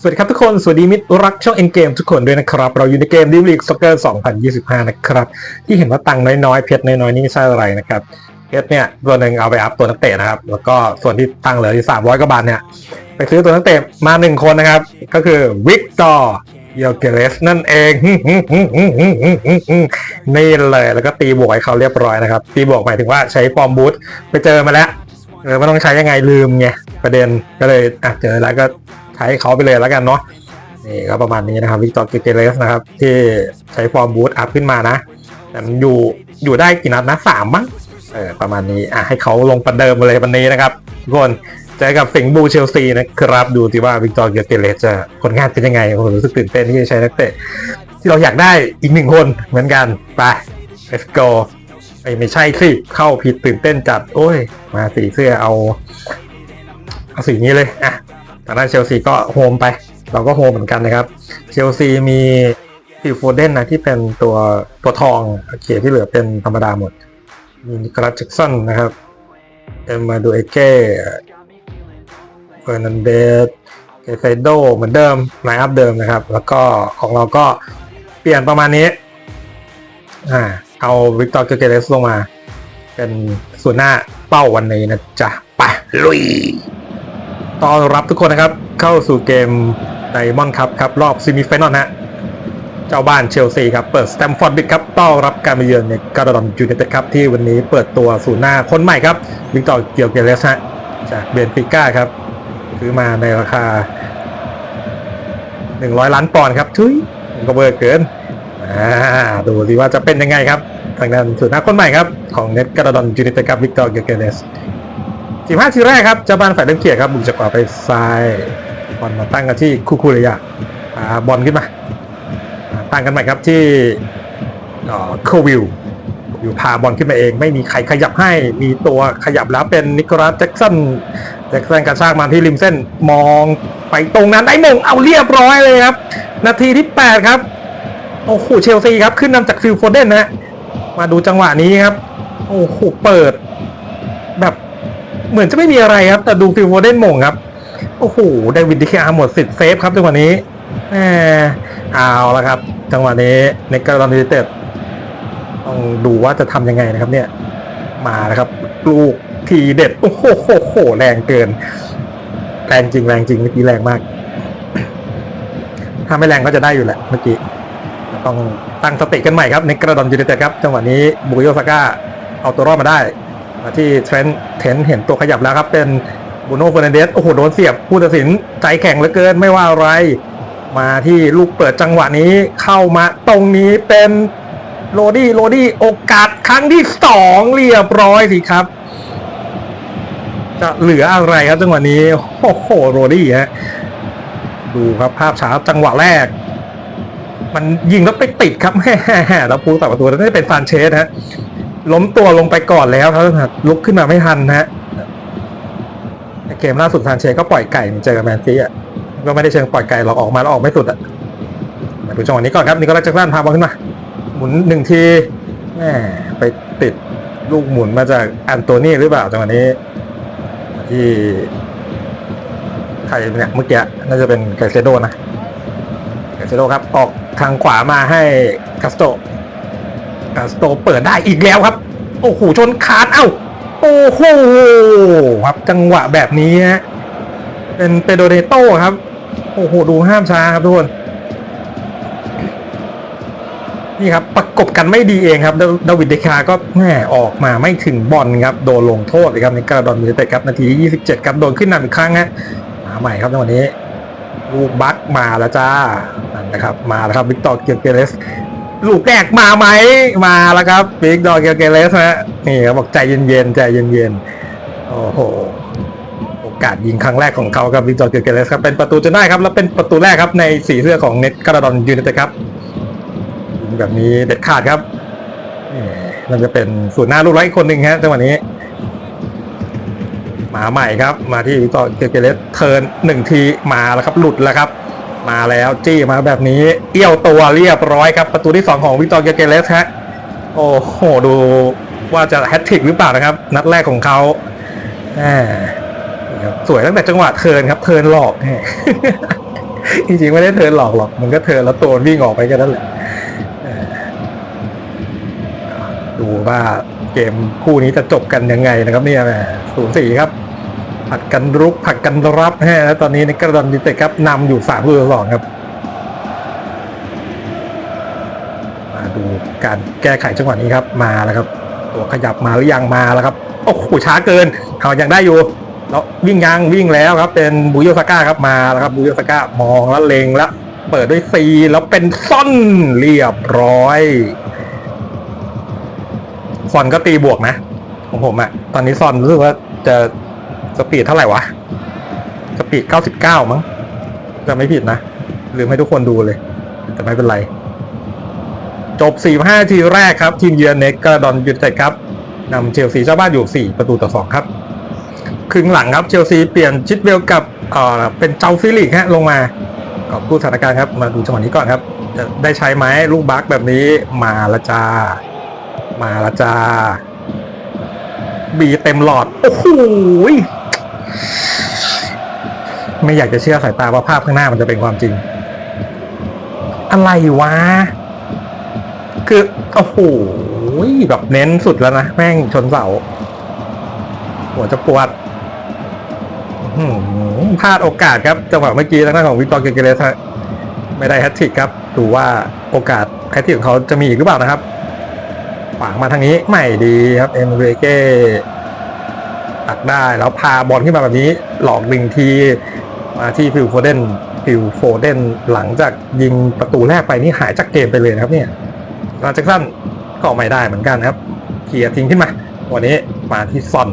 สวัสดีครับทุกคน สวัสดีมิตรรักช่องเอ็นเกมทุกคนด้วยนะครับ เราอยู่ในเกมดิวลีกซ็อกเกอร์2025 นะครับ ที่เห็นว่าตังค์น้อยๆ เพชรน้อยๆ นี่ไม่ใช่อะไรนะครับ เพชรเนี่ยตัวหนึ่งเอาไปอัพตัวนักเตะนะครับ แล้วก็ส่วนที่ตังเหลือที่300กว่าบาทเนี่ย ไปซื้อตัวนักเตะมาหนึ่งคนนะครับ ก็คือวิกตอร์เยลเกเรสนั่นเอง นี่เลยแล้วก็ตีบวกให้เขาเรียบร้อยนะครับ ตีบวกหมายถึงว่าใช้ฟอร์มบูทไปเจอมาแล้วเออไม่ต้องใช้ยังไงลืมไงประเด็นก็เลยอะเจอแล้วก็ ใช้เขาไปเลยแล้วกันเนาะนี่ก็ประมาณนี้นะครับวิกตอร์เกเรสนะครับ ที่ใช้ฟอร์มบูทอัพขึ้นมานะแต่มันอยู่อยู่ได้กี่นัดนะสามมั้งเออประมาณนี้อะให้เขาลงประเดิมเลยวันนี้นะครับทุกคนเจอกับสิงห์บูเชลซีนะครับ ดูสิว่าวิกตอร์เกเตเลสจะผลงานเป็นยังไงผมรู้สึกตื่นเต้นที่จะใช้นักเตะที่เราอยากได้อีกหนึ่งคนเหมือนกันไป let's go ไอ้ยไม่ใช่สิ เข้าผิดตื่นเต้นจัด โอ้ย มาสีเสื้อเอา เอาสีนี้เลย อะ ทางด้านเชลซีก็โฮมไป เราก็โฮมเหมือนกันนะครับเชลซีมีฟิลโฟเดนนะที่เป็นตัวตัวทองโอเคที่เหลือเป็นธรรมดาหมด มีนิคลัสแจ็กสันนะครับเอ็มมาดูเอเก้เฟอร์นันเดสเกเซโดเหมือนเดิมไลน์อัพเดิมนะครับ แล้วก็ของเราก็เปลี่ยนประมาณนี้อ่าเอาวิกตอร์เกเกเรสลงมา เป็นส่วนหน้าเป้าวันนี้นะจ๊ะ ไปลุย ต้อนรับทุกคนนะครับ เข้าสู่เกมไดมอนด์ครับครับ รอบซิมิไฟนอลฮะเจ้าบ้านเชลซีครับ เปิดสแตมฟอร์ดบิดครับต้อนรับการมาเยือนในการ์ดอนยูไนเต็ดครับ ที่วันนี้เปิดตัวศูนย์หน้าคนใหม่ครับ วิกตอร์เกียวเกเรสฮะจากเบนฟิก้าครับซื้อมาในราคา 100 ล้านปอนด์ครับทุยมันก็เบอร์เกินอ่าดูสิว่าจะเป็นยังไงครับ ทางด้านสุดหน้าคนใหม่ครับ ของเน็ตกาดอนจูเนเตกับวิกตอร์เกียวเกเนส 15ทีแรกครับเจ้าบ้านฝ่ายเล่นเกียรครับบุกจากขวาไปซ้ายบอลมาตั้งกันที่คูคูเรียอ่าบอลขึ้นมา ตั้งกันใหม่ครับที่เอ่อโควิลอยู่พาบอลขึ้นมาเอง ไม่มีใครขยับให้มีตัวขยับแล้วเป็นนิโคลัสแจ็กสันแจ็คสันกระชากมาที่ริมเส้นมองไปตรงนั้นได้มงเอาเรียบร้อยเลยครับ นาทีที่ 8 ครับโอ้โหเชลซีครับขึ้นนำจากฟิลโฟเดนนะมาดูจังหวะนี้ครับโอ้โหเปิด แบบ เหมือนจะไม่มีอะไรครับ แต่ดูฟิลโฟเดนมงครับ โอ้โหเดวิดดิคอาหมดสิทธิ์เซฟครับจังหวะนี้แหมเอาละครับ จังหวะนี้ในกรณีเต็ดต้องดูว่าจะทำยังไงนะครับ เนี่ย มาแล้วครับ ลูกทีเด็ด โอ้โหโหโหแรงเกิน แรงจริงแรงจริงเมื่อกี้แรงมาก ถ้าไม่แรงก็จะได้อยู่แหละเมื่อกี้ต้องตั้งสติกันใหม่ครับในกระดอนยูไนเต็ดครับ จังหวะนี้บุกโยซาก้าเอาตัวรอดมาได้ มาที่เทรนต์เทนเห็นตัวขยับแล้วครับ เป็นบูโน่เฟอร์นันเดสโอ้โหโดนเสียบผู้ตัดสินใจแข็งเหลือเกินไม่ว่าอะไร มาที่ลูกเปิดจังหวะนี้เข้ามาตรงนี้เป็นโรดี้โรดี้โอกาสครั้งที่สองเรียบร้อยสิครับ จะเหลืออะไรครับจังหวะนี้โอ้โหโรดี้ฮะดูครับภาพช้าจังหวะแรก มันยิงแล้วไปติดครับแม่แล้วผู้ตัดประตูนั่นเป็นฟานเชสฮะ ล้มตัวลงไปก่อนแล้วครับลุกขึ้นมาไม่ทันฮะในเกมล่าสุดฟานเชก็ปล่อยไก่เจอกับแมนซีอะก็ไม่ได้เชิงปล่อยไก่หรอกออกมาแล้วออกไม่สุดอะมาดูจังหวะนี้ก่อนครับนี่ก็ลักจากด้านพาบอลขึ้นมา หมุนหนึ่งทีแม่ไปติดลูกหมุนมาจากอันโตนี่หรือเปล่าจังหวะนี้ ที่ใครเนี่ยเมื่อกี้น่าจะเป็นไกเซโดนะไกเซโดครับ ออกทางขวามาให้คาสโต สโตเปิดได้อีกแล้วครับ โอ้โหชนคานเอ้า โอ้โหครับจังหวะแบบนี้ฮะเป็นเปโดเรโต้ครับ โอ้โหดูห้ามช้าครับทุกคนนี่ครับประกบกันไม่ดีเองครับดาดวิดเดคาก็แหมออกมาไม่ถึงบอลครับโดนลงโทษเลยครับในกระดอนยูไนเตครับนาทีที่27 ครับโดนขึ้นนำอีกครั้งฮะมาใหม่ครับในวันนี้ลูกบัคมาแล้วจ้านั่นนะครับ มาแล้วครับวิกตอร์เกียร์เกเรส ลูกแรกมาไหมมาแล้วครับวิกตอร์เกียร์เกเรสฮะนี่ครับอกใจเย็นๆใจเย็นๆโอ้โหโอกาสยิงครั้งแรกของเขาครับวิกตอร์เกียร์เกเรสครับเป็นประตูจนได้ครับ แล้วเป็นประตูแรกครับในสีเสื้อของเน็ตกระดอนยูไนเต็ดครับแบบนี้เด็ดขาดครับนี่มันจะเป็นส่วนหน้าลูกไร้อีกคนหนึ่งฮะจังหวะนี้มาใหม่ครับ มาที่วิกตอร์เกเกเลสเทิร์นหนึ่งทีมาแล้วครับหลุดแล้วครับ มาแล้วจี้มาแบบนี้ เอี้ยวตัวเรียบร้อยครับประตูที่สองของวิกตอร์เกเกเลสฮะโอ้โหดูว่าจะแฮตทริกหรือเปล่านะครับ นัดแรกของเขาแหมสวยตั้งแต่จังหวะเทินครับ เทินหลอกจริงๆไม่ได้เทินหลอกหรอก มันก็เทินแล้วตัววิ่งออกไปแค่นั้นแหละดูว่าเกมคู่นี้จะจบกันยังไงนะครับเนี่ยแหมศูนย์สี่ครับ ผัดกันรุกผัดกันรับฮะแล้วตอนนี้ในกระดอนดิเตครับนำอยู่สามต่อสองครับ มาดูการแก้ไขจังหวะนี้ครับมาแล้วครับ ตัวขยับมาหรือยังมาแล้วครับโอ้โหช้าเกินเขายังได้อยู่แล้ววิ่งยังวิ่งแล้วครับ เป็นบุโยสก้าครับมาแล้วครับบุโยสก้ามองแล้วเลงแล้วเปิดด้วยซีแล้วเป็นซ่อนเรียบร้อยซอนก็ตีบวกนะ ของผมอะตอนนี้ซอนรู้สึกว่าจะ สปีดเท่าไหร่วะ สปีด99มั้งจะไม่ผิดนะลืมให้ทุกคนดูเลย แต่ไม่เป็นไร จบ 4-5 ทีแรกครับ ทีมเยือนเนกกระดอนยูไนเต็ดครับนำเชลซีเจ้าบ้านอยู่ 4 ประตูต่อ 2 ครับ ครึ่งหลังครับ เชลซีเปลี่ยนชิดเวลกับเอ่อเป็นเจ้าฟิลิกฮะลงมากอบกู้สถานการณ์ครับ มาดูจังหวะนี้ก่อนครับ จะได้ใช้ไหมลูกบักแบบนี้มาละจ้า มาละจ้า บีเต็มหลอด โอ้โห ไม่อยากจะเชื่อสายตาว่าภาพข้างหน้ามันจะเป็นความจริง อะไรวะ คือโอ้โหแบบเน้นสุดแล้วนะ แม่งชนเสาหัวจะปวดพลาดโอกาสครับจังหวะเมื่อกี้ทางด้านของวิกตอร์เกเกเรสไม่ได้แฮตทริกครับ ดูว่าโอกาสแฮตทริกของเขาจะมีอีกหรือเปล่านะครับขวางมาทางนี้ไม่ดีครับ เอ็มเรเก้ ตักได้ แล้วพาบอลขึ้นมาแบบนี้ หลอกหนึ่งทีมาที่ฟิลโฟเดนฟิลโฟเดนหลังจากยิงประตูแรกไปนี่หายจากเกมไปเลยนะครับเนี่ยลาจ็คสันก็ไม่ได้เหมือนกันครับเคลียร์ทิ้งขึ้นมา วันนี้มาที่ซอน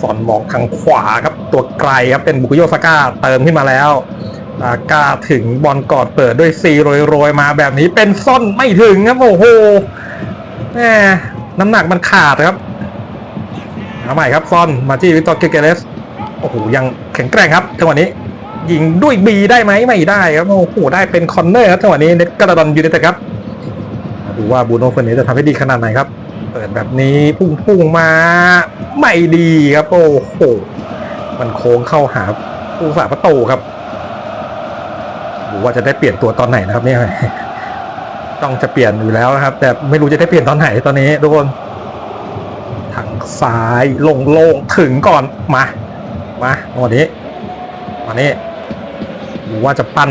ซอนมองทางขวาครับ ตัวไกลครับเป็นบุกโยสก้าเติมขึ้นมาแล้วสาก้าถึงบอลกอดเปิดด้วยซีโรยๆมาแบบนี้เป็นซ่อนไม่ถึงครับโอ้โหแหมน้ำหนักมันขาดครับ เอาใหม่ครับซอนมาที่วิกตอร์เกเกเรสโอ้โหยังแข็งแกร่งครับจังหวะนี้ยิงด้วยบีได้ไหมไม่ได้ครับโอ้โหได้เป็นคอนเนอร์ครับจังหวะนี้เน็ตกระดอนยูไนเต็ดครับดูว่าบูโน่เฟอร์เนสจะทำให้ดีขนาดไหนครับ เปิดแบบนี้พุ่งพุ่งๆมาไม่ดีครับโอ้โหมันโค้งเข้าหาผู้สาประตูครับดูว่าจะได้เปลี่ยนตัวตอนไหนนะครับเนี่ยต้องจะเปลี่ยนอยู่แล้วนะครับ แต่ไม่รู้จะได้เปลี่ยนตอนไหนตอนนี้ทุกคน ทางซ้ายโล่งถึงก่อนมา มาวันนี้วันนี้ดูว่าจะปั้น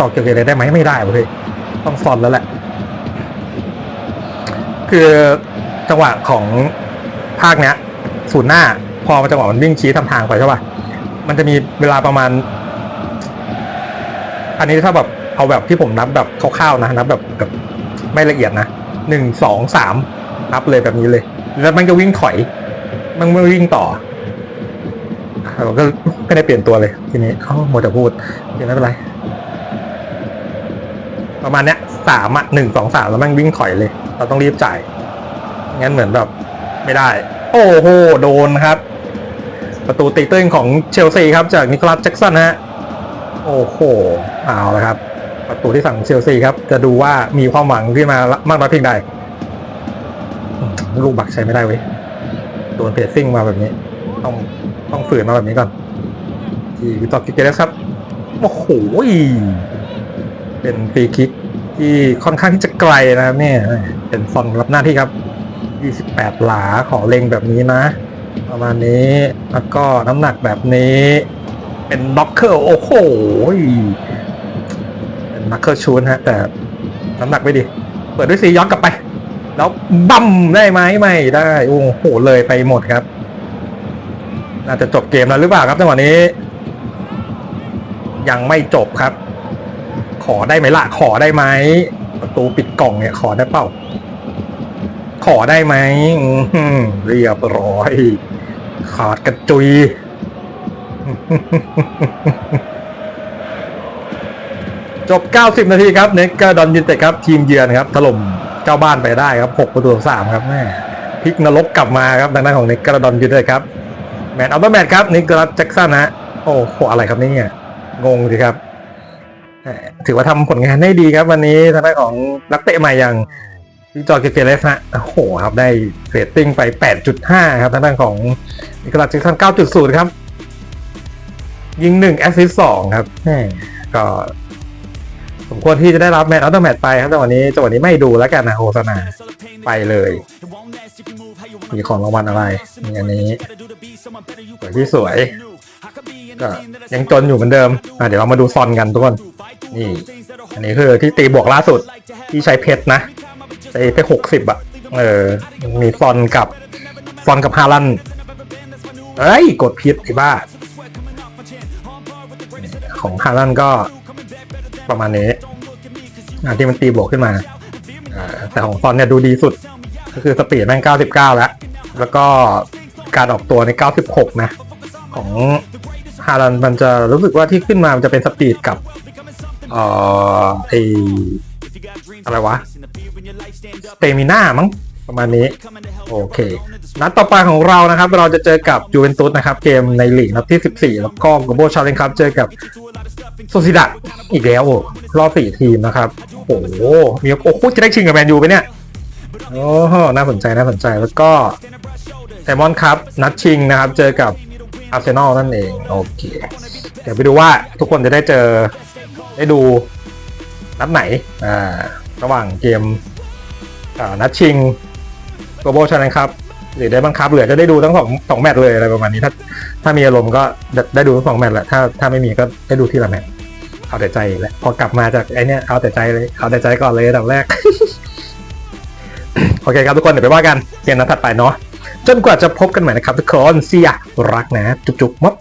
ต่อเกี่ยวกับอะไรได้ไหมไม่ได้เว้ยต้องซอนแล้วแหละ คือจังหวะของภาคเนี้ยศูนย์หน้า พอจังหวะมันวิ่งชี้ทำทางไปใช่ป่ะมันจะมีเวลาประมาณ อันนี้ถ้าแบบเอาแบบที่ผมนับแบบคร่าวๆนะนับแบบแบบไม่ละเอียดนะหนึ่งสองสามนับเลยแบบนี้เลย แล้วมันก็วิ่งถอย มันไม่วิ่งต่อเราก็ไม่ได้เปลี่ยนตัวเลย ทีนี้เขาหมดแต่พูดเดี๋ยวไม่เป็นไร ประมาณเนี้ยสามอะหนึ่งสองสามแล้วมันวิ่งถอยเลย เราต้องรีบจ่าย งั้นเหมือนแบบ ไม่ได้ โอ้โห โดนครับ ประตูตีตื้นของเชลซีครับ จากนิโคลัสแจ็กสันฮะ โอ้โห เอาละครับ ประตูที่สั่งเชลซีครับ จะดูว่ามีความหวังขึ้นมามากน้อยเพียงใด ลูกบักใช้ไม่ได้เว้ยโดนเพรสซิ่งมาแบบนี้ ต้องต้องฝืนมาแบบนี้ก่อนที่วิตอร์กิเกเรสครับโอ้โหเป็นฟรีคิกที่ค่อนข้างที่จะไกลนะครับเนี่ยเป็นฟอนรับหน้าที่ครับ 28 หลาขอเล็งแบบนี้นะ ประมาณนี้ แล้วก็น้ำหนักแบบนี้ เป็นน็อกเกอร์โอ้โหเป็นนักเกอร์ชูนฮะ แต่น้ำหนักไม่ดี เปิดด้วยซีย้อนกลับไป แล้วบั้มได้ไหมไม่ได้ โอ้โหเลยไปหมดครับ น่าจะจบเกมแล้วหรือเปล่าครับจังหวะนี้ ยังไม่จบครับ ขอได้ไหมล่ะขอได้ไหมประตูปิดกล่องเนี่ย ขอได้เปล่า ขอได้ไหมเรียบร้อย ขาดกระจุยจบ 90 นาทีครับ เนกกาดอนยูไนเตครับ ทีมเยือนครับ ถล่ม เจ้าบ้านไปได้ครับ6ประตูต่อ3ครับแม่พลิกนรกกลับมาครับทางด้านของเนกกาดอนยูไนเต็ดครับแมนอัลเบอร์แมนครับนิโคลัสแจ็กสันฮะโอ้โหอะไรครับนี่เนี่ยงงสิครับ ถือว่าทำผลงานได้ดีครับ วันนี้ทางด้านของนักเตะใหม่อย่างวิจอร์เกเฟเลสฮะโอ้โหครับได้เรตติ้งไป 8.5 ครับทางด้านของนิโคลัสแจ็กสัน9.0 ครับ ยิง1แอสซิสต์2ครับแหมก็ สมควรที่จะได้รับแมตช์อัลเทอร์แมตช์ไปครับแต่วันนี้จังหวะนี้ไม่ดูแล้วกันนะโฆษณาไปเลย มีของรางวัลอะไรมีอันนี้สวยที่สวยก็ยังจนอยู่เหมือนเดิมอะเดี๋ยวเรามาดูซอนกันทุกคนนี่ อันนี้คือที่ตีบวกล่าสุดที่ใช้เพชรนะใช้เพชรหกสิบอะเออมีซอนกับซอนกับฮาลันเอ้ยกดพิษไอ้บ้าของฮาลันก็ ประมาณนี้อันที่มันตีบวกขึ้นมาแต่ของซอนเนี่ยดูดีสุด ก็คือสปีดแม่ง 99 แล้ว แล้วก็การออกตัวใน 96 นะ ของฮาลันมันจะรู้สึกว่าที่ขึ้นมามันจะเป็นสปีดกับเอ่อไออะไรวะสเตมิน่ามั้งประมาณนี้ โอเค นัดต่อไปของเรานะครับ เราจะเจอกับยูเวนตุสนะครับ เกมในลีกนัดที่ 14 แล้วก็กโบชาเลนครับเจอกับโซซิดักอีกแล้วรอบสี่ทีมนะครับ โอ้โหมีโอ้โหจะได้ชิงกับแมนยูไปเนี่ยโอ้โหน่าสนใจน่าสนใจแล้วก็ไซมอนครับนัดชิงนะครับ เจอกับอาร์เซนอลนั่นเองโอเคเดี๋ยวไปดูว่าทุกคนจะได้เจอได้ดูนัดไหนอ่าระหว่างเกมอ่านัดชิงโกลบอลชาเลนครับ หรือได้บังคับเหลือจะได้ดูทั้งสองสองแมตช์เลยอะไรประมาณนี้ถ้าถ้ามีอารมณ์ก็ได้ดูทั้งสองแมตช์แหละถ้าถ้าไม่มีก็ได้ดูทีละแมตช์เอาแต่ใจแหละพอกลับมาจากไอเนี้ยเอาแต่ใจเลยเอาแต่ใจก่อนเลยอันดับแรกโอเคครับทุกคนเดี๋ยวไปว่ากันเกมนัดถัดไปเนาะจนกว่าจะพบกันใหม่นะครับทุกคนเสียรักนะ จุ๊บๆมบ